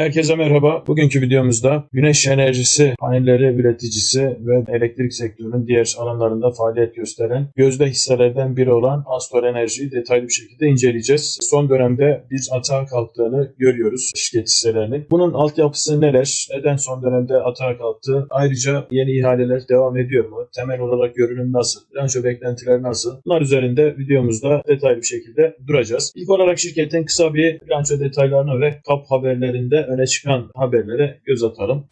Herkese merhaba. Bugünkü videomuzda güneş enerjisi panelleri üreticisi ve elektrik sektörünün diğer alanlarında faaliyet gösteren gözde hisselerden biri olan Astor Enerji'yi detaylı bir şekilde inceleyeceğiz. Son dönemde bir atağa kalktığını görüyoruz şirket hisselerinin. Bunun altyapısı neler? Neden son dönemde atağa kalktı? Ayrıca yeni ihaleler devam ediyor mu? Temel olarak görünüm nasıl? Bilanço beklentiler nasıl? Bunlar üzerinde videomuzda detaylı bir şekilde duracağız. İlk olarak şirketin kısa bir bilanço detaylarına ve kap haberlerinde öne çıkan haberlere göz atalım.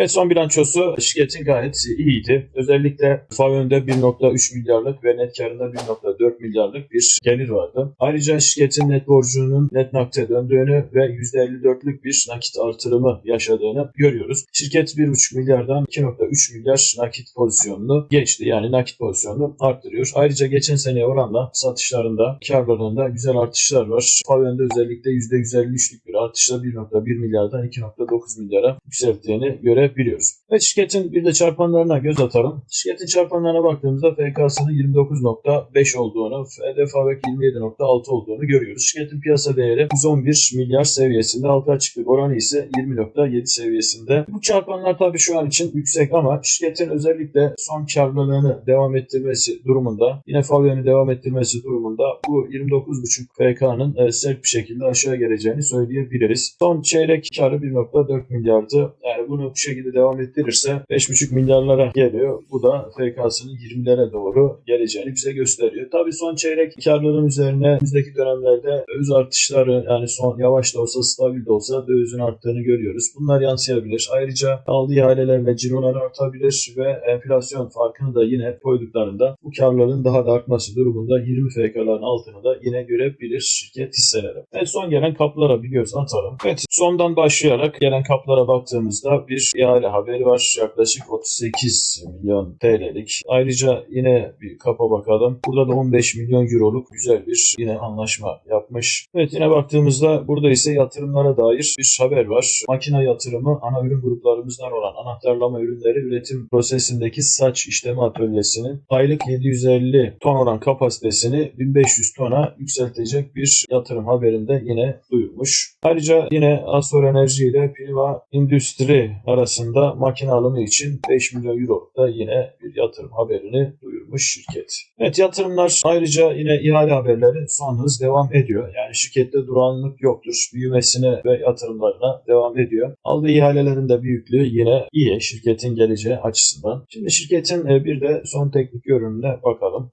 Evet son bilançosu şirketin gayet iyiydi. Özellikle FAVÖN'de 1.3 milyarlık ve net karında 1.4 milyarlık bir gelir vardı. Ayrıca şirketin net borcunun net nakite döndüğünü ve %54'lük bir nakit artırımı yaşadığını görüyoruz. Şirket 1.5 milyardan 2.3 milyar nakit pozisyonunu geçti. Yani nakit pozisyonunu arttırıyor. Ayrıca geçen seneye oranla satışlarında, karlarında güzel artışlar var. FAVÖN'de özellikle %153'lük bir artışla 1.1 milyardan 2.9 milyara yükselttiğini görebiliyoruz. Ve şirketin bir de çarpanlarına göz atalım. Şirketin çarpanlarına baktığımızda FK'sının 29.5 olduğunu, hedef FAVÖK 27.6 olduğunu görüyoruz. Şirketin piyasa değeri 111 milyar seviyesinde, halka açıklık oranı ise 20.7 seviyesinde. Bu çarpanlar tabii şu an için yüksek ama şirketin özellikle son karlılığını devam ettirmesi durumunda, yine FAVÖK'ünü devam ettirmesi durumunda bu 29.5 FK'nın e, sert bir şekilde aşağı geleceğini söyleyebiliriz. Son çeyrek karı 1.4 milyardı. Yani bunu bu şekilde devam ettirirse 5.5 milyarlara geliyor. Bu da FK'sının 20'lere doğru geleceğini bize gösteriyor. Tabii son çeyrek karların üzerine önümüzdeki dönemlerde döviz artışları yani son yavaş da olsa stabil de olsa dövizin arttığını görüyoruz. Bunlar yansıyabilir. Ayrıca aldığı ihalelerle cirolar artabilir ve enflasyon farkını da yine koyduklarında bu karların daha da artması durumunda 20 FK'ların altını da yine görebilir şirket hisseleri. Evet son gelen kaplara bir göz atalım. Evet sondan başlayarak gelen kaplara baktığımızda bir ihale haberi var. Yaklaşık 38 milyon TL'lik. Ayrıca yine bir kapa bakalım. Burada da 15 milyon euroluk güzel bir yine anlaşma yapmış. Evet yine baktığımızda burada ise yatırımlara dair bir haber var. Makine yatırımı ana ürün gruplarımızdan olan anahtarlama ürünleri üretim prosesindeki saç işleme atölyesinin aylık 750 ton olan kapasitesini 1500 tona yükseltecek bir yatırım haberinde yine duyurmuş. Ayrıca yine Astor Enerji ile Priva Industri arasında makine alımı için 5 milyon euro da yine bir yatırım haberini duyurmuş şirket. Evet yatırımlar ayrıca yine ihale haberleri son hız devam ediyor. Yani şirkette duranlık yoktur. Büyümesine ve yatırımlarına devam ediyor. Aldığı ihalelerin de büyüklüğü yine iyi şirketin geleceği açısından. Şimdi şirketin e, bir de son teknik görünümüne bakalım.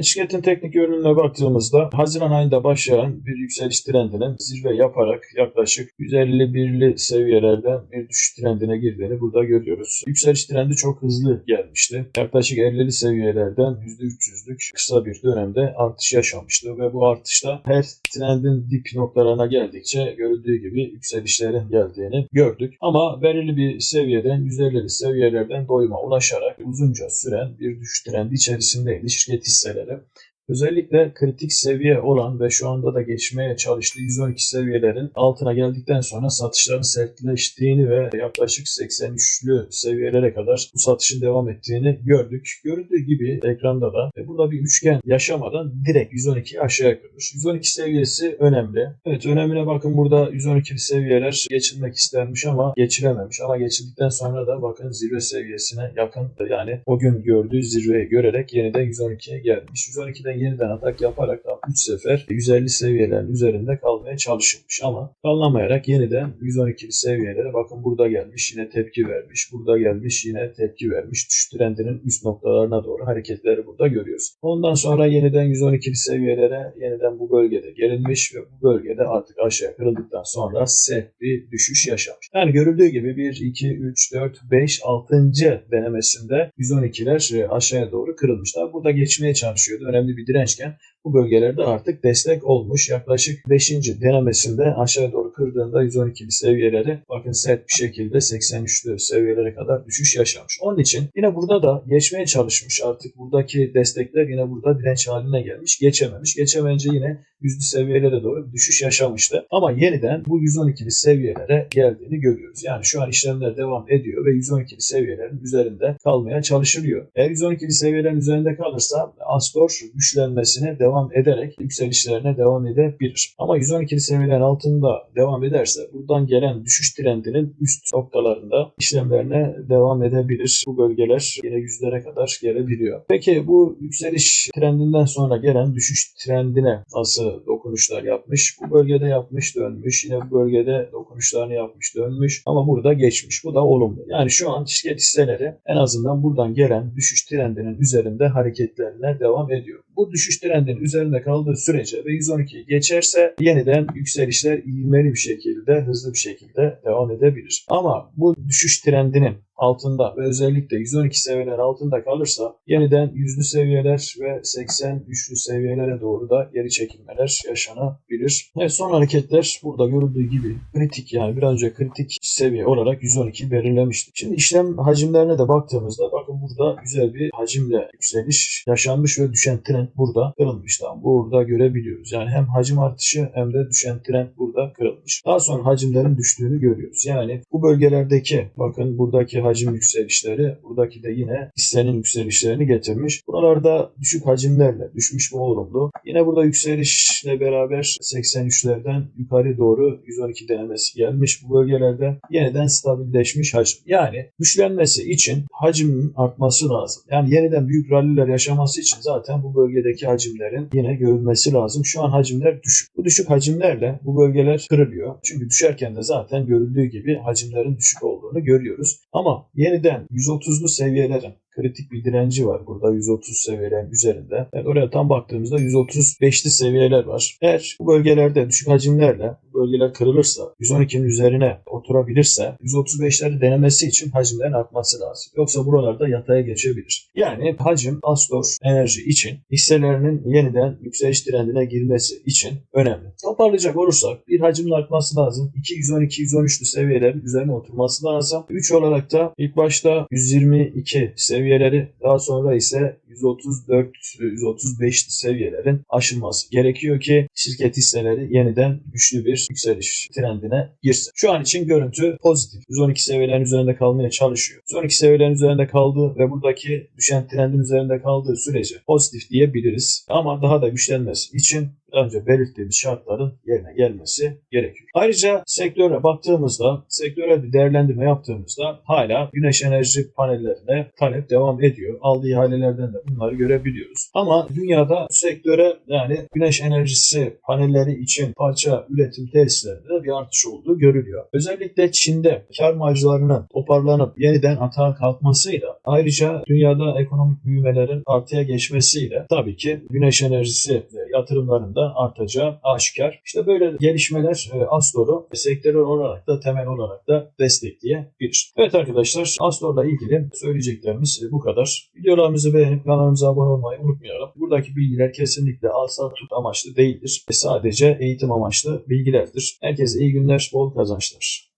Şirketin teknik görünümüne baktığımızda Haziran ayında başlayan bir yükseliş trendinin zirve yaparak yaklaşık 151'li seviyelerden bir düşüş trendine girdiğini burada görüyoruz. Yükseliş trendi çok hızlı gelmişti. Yaklaşık 50'li seviyelerden %300'lük kısa bir dönemde artış yaşamıştı ve bu artışta her trendin dip noktalarına geldikçe görüldüğü gibi yükselişlerin geldiğini gördük. Ama belirli bir seviyeden 150'li seviyelerden doyuma ulaşarak uzunca süren bir düşüş trendi içerisindeydi şirket hisseleri. dele. Özellikle kritik seviye olan ve şu anda da geçmeye çalıştığı 112 seviyelerin altına geldikten sonra satışların sertleştiğini ve yaklaşık 83'lü seviyelere kadar bu satışın devam ettiğini gördük. Görüldüğü gibi ekranda da e, burada bir üçgen yaşamadan direkt 112'yi aşağıya kırmış. 112 seviyesi önemli. Evet önemine bakın burada 112 seviyeler geçilmek istenmiş ama geçilememiş. Ama geçildikten sonra da bakın zirve seviyesine yakın yani o gün gördüğü zirveyi görerek yeniden 112'ye gelmiş. 112'den yeniden atak yaparak da 3 sefer 150 seviyelerin üzerinde kalmaya çalışılmış ama kalamayarak yeniden 112'li seviyelere bakın burada gelmiş yine tepki vermiş. Burada gelmiş yine tepki vermiş. Düşüş trendinin üst noktalarına doğru hareketleri burada görüyoruz. Ondan sonra yeniden 112'li seviyelere yeniden bu bölgede gelinmiş ve bu bölgede artık aşağı kırıldıktan sonra sert bir düşüş yaşamış. Yani görüldüğü gibi 1, 2, 3, 4, 5, 6. denemesinde 112'ler aşağıya doğru kırılmışlar. Burada geçmeye çalışıyordu. Önemli bir dirençken bu bölgelerde artık destek olmuş. Yaklaşık 5. denemesinde aşağı doğru kırdığında 112'li seviyeleri bakın sert bir şekilde 83'lü seviyelere kadar düşüş yaşamış. Onun için yine burada da geçmeye çalışmış. Artık buradaki destekler yine burada direnç haline gelmiş. Geçememiş. Geçemeyince yine yüzlü seviyelere doğru bir düşüş yaşamıştı. Ama yeniden bu 112'li seviyelere geldiğini görüyoruz. Yani şu an işlemler devam ediyor ve 112'li seviyelerin üzerinde kalmaya çalışılıyor. Eğer 112'li seviyelerin üzerinde kalırsa Astor güçlenmesine devam ederek yükselişlerine devam edebilir. Ama 112'li seviyelerin altında devam ederse buradan gelen düşüş trendinin üst noktalarında işlemlerine devam edebilir. Bu bölgeler yine yüzlere kadar gelebiliyor. Peki bu yükseliş trendinden sonra gelen düşüş trendine nasıl dokunuşlar yapmış? Bu bölgede yapmış dönmüş. Yine bu bölgede dokunuşlarını yapmış dönmüş. Ama burada geçmiş. Bu da olumlu. Yani şu an şirket hisseleri en azından buradan gelen düşüş trendinin üzerinde hareketlerine devam ediyor. Bu düşüş trendinin üzerinde kaldığı sürece ve 112'yi geçerse yeniden yükselişler ivmeli bir şekilde, hızlı bir şekilde devam edebilir. Ama bu düşüş trendinin altında ve özellikle 112 seviyeler altında kalırsa yeniden yüzlü seviyeler ve 80 üçlü seviyelere doğru da geri çekilmeler yaşanabilir. Evet son hareketler burada görüldüğü gibi kritik yani bir önce kritik seviye olarak 112 belirlemiştik. Şimdi işlem hacimlerine de baktığımızda bakın burada güzel bir hacimle yükseliş yaşanmış ve düşen trend burada kırılmış. Tamam, burada görebiliyoruz. Yani hem hacim artışı hem de düşen trend burada kırılmış. Daha sonra hacimlerin düştüğünü görüyoruz. Yani bu bölgelerdeki bakın buradaki hacim yükselişleri buradaki de yine hissenin yükselişlerini getirmiş. Buralarda düşük hacimlerle düşmüş bu olumlu. Yine burada yükselişle beraber 83'lerden yukarı doğru 112 denemesi gelmiş bu bölgelerde. Yeniden stabilleşmiş hacim. Yani güçlenmesi için hacmin artması lazım. Yani yeniden büyük ralliler yaşaması için zaten bu bölgedeki hacimlerin yine görülmesi lazım. Şu an hacimler düşük. Bu düşük hacimlerle bu bölgeler kırılıyor. Çünkü düşerken de zaten görüldüğü gibi hacimlerin düşük olduğunu görüyoruz. Ama yeniden 130'lu seviyelerin kritik bir direnci var burada 130 seviyelerin üzerinde. Yani oraya tam baktığımızda 135'li seviyeler var. Eğer bu bölgelerde düşük hacimlerle bu bölgeler kırılırsa 112'nin üzerine oturabilirse 135'leri denemesi için hacimlerin artması lazım. Yoksa buralarda yataya geçebilir. Yani hacim Astor Enerji için hisselerinin yeniden yükseliş trendine girmesi için önemli. Toparlayacak olursak bir hacmin artması lazım. 2 112 113'lü seviyelerin üzerine oturması lazım. 3 olarak da ilk başta 122 seviyeleri daha sonra ise 134 135 seviyelerin aşılması gerekiyor ki şirket hisseleri yeniden güçlü bir yükseliş trendine girsin. Şu an için görüntü pozitif. 112 seviyelerin üzerinde kalmaya çalışıyor. 112 seviyelerin üzerinde kaldığı ve buradaki düşen trendin üzerinde kaldığı sürece pozitif diyebiliriz. Ama daha da güçlenmesi için önce belirttiğimiz şartların yerine gelmesi gerekiyor. Ayrıca sektöre baktığımızda, sektöre bir değerlendirme yaptığımızda hala güneş enerji panellerine talep devam ediyor. Aldığı ihalelerden de bunları görebiliyoruz. Ama dünyada bu sektöre yani güneş enerjisi panelleri için parça üretim tesislerinde bir artış olduğu görülüyor. Özellikle Çin'de kar marjlarının toparlanıp yeniden atağa kalkmasıyla ayrıca dünyada ekonomik büyümelerin artıya geçmesiyle tabii ki güneş enerjisi yatırımlarında artacağı aşikar. İşte böyle gelişmeler e, Astor'u sektörel olarak da temel olarak da destekleyebilir. Evet arkadaşlar Astor'la ilgili söyleyeceklerimiz bu kadar. Videolarımızı beğenip kanalımıza abone olmayı unutmayalım. Buradaki bilgiler kesinlikle alsa tut amaçlı değildir. Sadece eğitim amaçlı bilgilerdir. Herkese iyi günler, bol kazançlar.